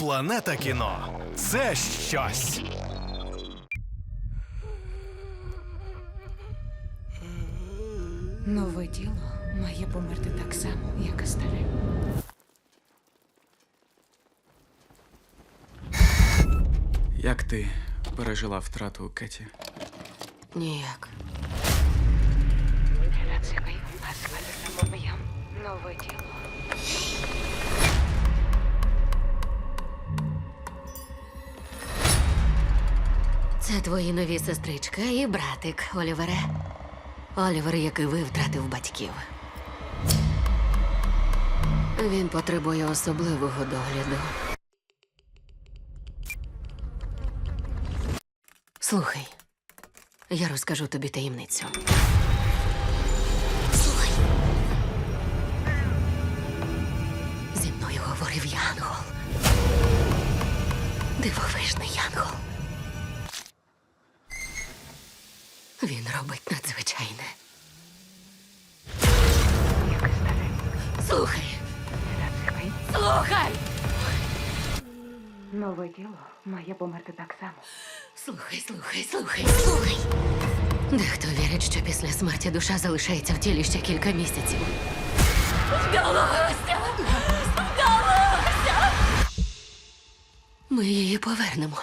Планета кіно це щось. Нове тіло має померти так само, як і старе. Як ти пережила втрату Кеті? Ніяк. Нове тіло. Це твої нові сестричка і братик Олівере. Олівер, як і ви, втратив батьків. Він потребує особливого догляду. Слухай, я розкажу тобі таємницю. Слухай. Зі мною говорив Янгол. Дивовижний Янгол. Він робить надзвичайне. Слухай. Слухай. Нове тіло має померти так само. Слухай, слухай, слухай, слухай. Дехто вірить, що після смерті душа залишається в тілі ще кілька місяців. Вдалося! Вдалося! Ми її повернемо.